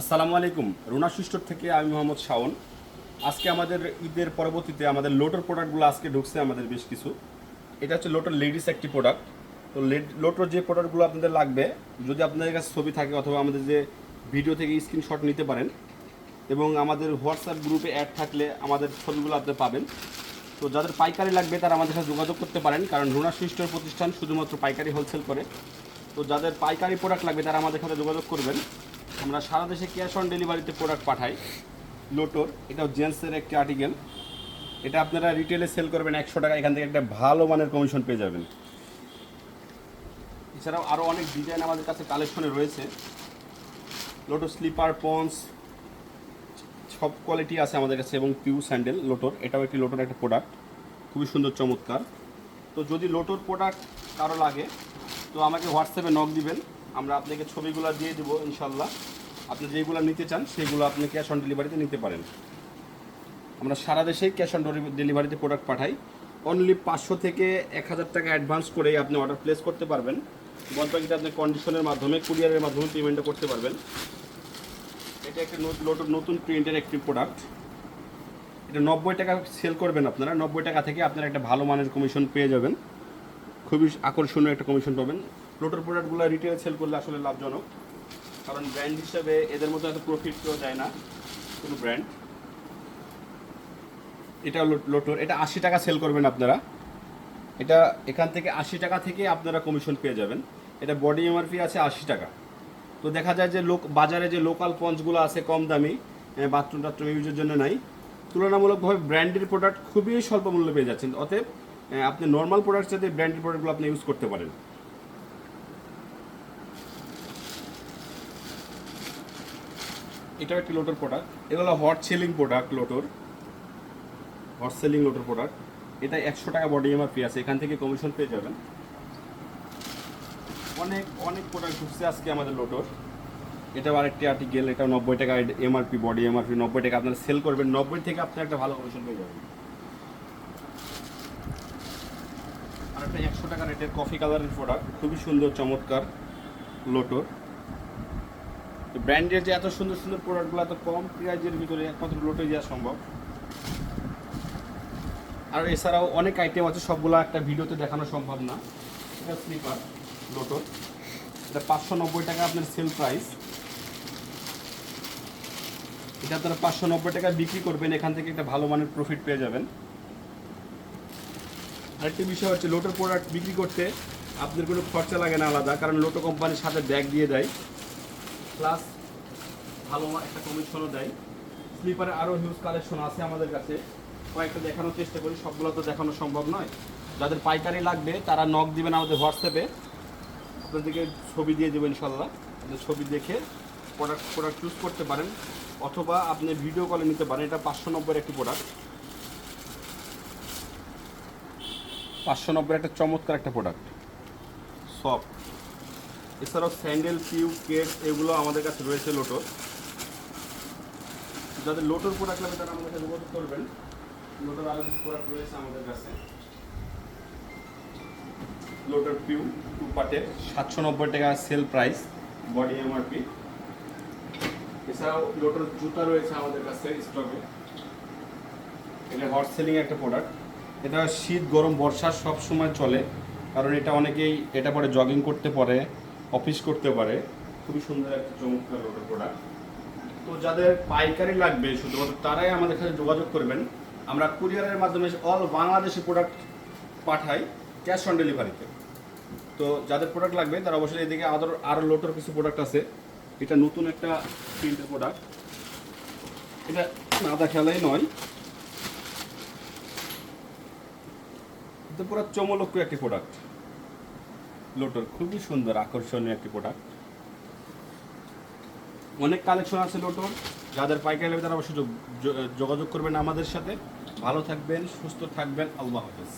আসসালামু আলাইকুম। রুনা সুস্টোর থেকে আমি মোহাম্মদ শাওন। আজকে আমাদের ঈদের পরবর্তীতে আমাদের লোটোর প্রোডাক্টগুলো আজকে ঢুকছে আমাদের বেশ কিছু। এটা হচ্ছে লোটোর লেডিস একটি প্রোডাক্ট। তো লোটোর যে প্রোডাক্টগুলো আপনাদের লাগবে, যদি আপনাদের কাছে ছবি থাকে অথবা আমাদের যে ভিডিও থেকে স্ক্রিনশট নিতে পারেন এবং আমাদের হোয়াটসঅ্যাপ গ্রুপে অ্যাড থাকলে আমাদের ছবিগুলো আপনি পাবেন। তো যাদের পাইকারি লাগবে তারা আমাদের সাথে যোগাযোগ করতে পারেন, কারণ রুনা সুস্টোর প্রতিষ্ঠান শুধুমাত্র পাইকারি হোলসেল করে। তো যাদের পাইকারি প্রোডাক্ট লাগবে তারা আমাদের সাথে যোগাযোগ করবেন। আমরা সারা দেশে ক্যাশ অন ডেলিভারিতে প্রোডাক্ট পাঠাই। লোটোর এটাও জেন্টসের একটি আর্টিকেল এটা আপনারা রিটেলে সেল করবেন একশো টাকা, এখান থেকে একটা ভালো মানের কমিশন পেয়ে যাবেন। এছাড়াও আরও অনেক ডিজাইন আমাদের কাছে কালেকশনে রয়েছে। লোটো স্লিপার পন্স সব কোয়ালিটি আছে আমাদের কাছে, এবং পিউ স্যান্ডেল লোটোর এটাও একটি লোটোর একটা প্রোডাক্ট খুবই সুন্দর, চমৎকার। তো যদি লোটোর প্রোডাক্ট কারও লাগে, তো আমাকে হোয়াটসঅ্যাপে নক দিবেন। আমরা আপনাকে ছবিগুলো দিয়ে দেবো ইনশাল্লাহ আপনি যেগুলো নিতে চান, সেগুলো আপনি ক্যাশ অন ডেলিভারিতে নিতে পারেন। আমরা সারা দেশেই ক্যাশ অন ডেলিভারিতে প্রোডাক্ট পাঠাই। অনলি পাঁচশো থেকে এক হাজার টাকা অ্যাডভান্স করে আপনি অর্ডার প্লেস করতে পারবেন। বাদবাকিটা আপনি কন্ডিশনের মাধ্যমে কুরিয়ারের মাধ্যমে পেমেন্টও করতে পারবেন। এটা একটা নতুন প্রিন্টের একটি প্রোডাক্ট এটা নব্বই টাকা সেল করবেন আপনারা। নব্বই টাকা থেকে আপনারা একটা ভালো মানের কমিশন পেয়ে যাবেন। খুবই আকর্ষণীয় একটা কমিশন পাবেন। লোটোর প্রোডাক্টগুলো রিটেল সেল করলে আসলে লাভজনক। কারণ ব্র্যান্ড হিসাবে এদের মতো এত প্রফিট কেউ যায় না, কোনো ব্র্যান্ড এটা লোটোর এটা আশি টাকা সেল করবেন আপনারা। এটা এখান থেকে আশি টাকা থেকে আপনারা কমিশন পেয়ে যাবেন। এটা বডি এমআরপি আছে আশি টাকা। তো দেখা যায় যে লোক, বাজারে যে লোকাল পঞ্চগুলো আছে কম দামি বাথরুম টাথরুম ইউজের জন্য নাই। তুলনামূলকভাবে ব্র্যান্ডের প্রোডাক্ট খুবই স্বল্প মূল্যে পেয়ে যাচ্ছেন। অতএব আপনি নর্মাল প্রোডাক্ট সাথে ব্র্যান্ডেড প্রোডাক্টগুলো আপনি ইউজ করতে পারেন। এটাও একটি লোটোর প্রোডাক্ট এটা হলো হট সেলিং প্রোডাক্ট লোটোর হট সেলিং লোটোর প্রোডাক্ট এটা একশো টাকা বডি এমআরপি আছে, এখান থেকে কমিশন পেয়ে যাবেন। অনেক অনেক প্রোডাক্ট ঢুকছে আজকে আমাদের লোটোর এটাও আরেকটি আর্টিকেল এটা নব্বই টাকা এমআরপি বডি এমআরপি নব্বই টাকা। আপনারা সেল করবেন, নব্বই থেকে আপনি একটা ভালো কমিশন পেয়ে যাবেন। আর একটা একশো টাকা রেটের কফি কালারের প্রোডাক্ট খুবই সুন্দর, চমৎকার লোটোর ব্র্যান্ডের যে এত সুন্দর সুন্দর প্রোডাক্টগুলো এত কম প্রাইজের ভিতরে একমাত্র লোটে দেওয়া সম্ভব? আর এছাড়াও অনেক আইটেম আছে, সবগুলো একটা ভিডিওতে দেখানো সম্ভব না। এটা স্লিপার লোটোর এটা পাঁচশো নব্বই টাকা আপনার সেল প্রাইস এটা আপনারা পাঁচশো নব্বই টাকা বিক্রি করবেন, এখান থেকে একটা ভালো মানের প্রফিট পেয়ে যাবেন। আরেকটি বিষয় হচ্ছে লোটোর প্রোডাক্ট বিক্রি করতে আপনার কোনো খরচা লাগে না আলাদা, কারণ লোটো কোম্পানির সাথে ব্যাগ দিয়ে দেয়। প্লাস ভালো একটা কমিশনও দেয়। স্লিপারে আরও হিউজ কালেকশন আছে আমাদের কাছে। কয়েকটা দেখানোর চেষ্টা করি, সবগুলো তো দেখানো সম্ভব নয়। যাদের পাইকারি লাগবে, তারা নক দিবেন আমাদের হোয়াটসঅ্যাপে আপনাদেরকে ছবি দিয়ে দেবো ইনশাল্লাহ ছবি দেখে প্রোডাক্ট প্রোডাক্ট চুজ করতে পারেন। অথবা আপনি ভিডিও কলে নিতে পারেন। এটা পাঁচশো নব্বই একটি প্রোডাক্ট পাঁচশো নব্বই একটা চমৎকার একটা প্রোডাক্ট সফট এছাড়াও স্যান্ডেল পিউ কেক এগুলো আমাদের কাছে রয়েছে লোটোর। যাদের লোটোর প্রোডাক্ট লাগবে তারা আমাদের সাথে যোগাযোগ করবেন। লোটোর আরও কিছু প্রোডাক্ট রয়েছে আমাদের কাছে। লোটোর পিউ টু পার্টের সাতশো নব্বই টাকা সেল প্রাইস, বডি এমআরপি। এছাড়াও লোটোর জুতা রয়েছে আমাদের কাছে স্টকে। এটা হট সেলিং একটা প্রোডাক্ট এটা শীত, গরম, বর্ষা সব সময় চলে, কারণ এটা অনেকেই এটা পরে জগিং করতে পারে। অফিস করতে পারে। খুবই সুন্দর একটা চমৎকার রোডের প্রোডাক্ট তো যাদের পাইকারি লাগবে শুধুমাত্র তারাই আমাদের সাথে যোগাযোগ করবেন। আমরা কুরিয়ারের মাধ্যমে অল বাংলাদেশি প্রোডাক্ট পাঠাই ক্যাশ অন ডেলিভারিতে তো যাদের প্রোডাক্ট লাগবে, তারা অবশ্যই এদিকে আরও আরও লোটোর কিছু প্রোডাক্ট আছে। এটা নতুন একটা প্রিন্টের প্রোডাক্ট এটা না দেখালেই নয়। এটা পুরো চমলক্ষ একটি প্রোডাক্ট লোটোর খুবই সুন্দর, আকর্ষণীয় একটি প্রোডাক্ট অনেক কালেকশন আছে লোটোর যাদের পাইকারি লাগবে তারা অবশ্যই যোগাযোগ করবেন আমাদের সাথে। ভালো থাকবেন, সুস্থ থাকবেন, আল্লাহ হাফেজ।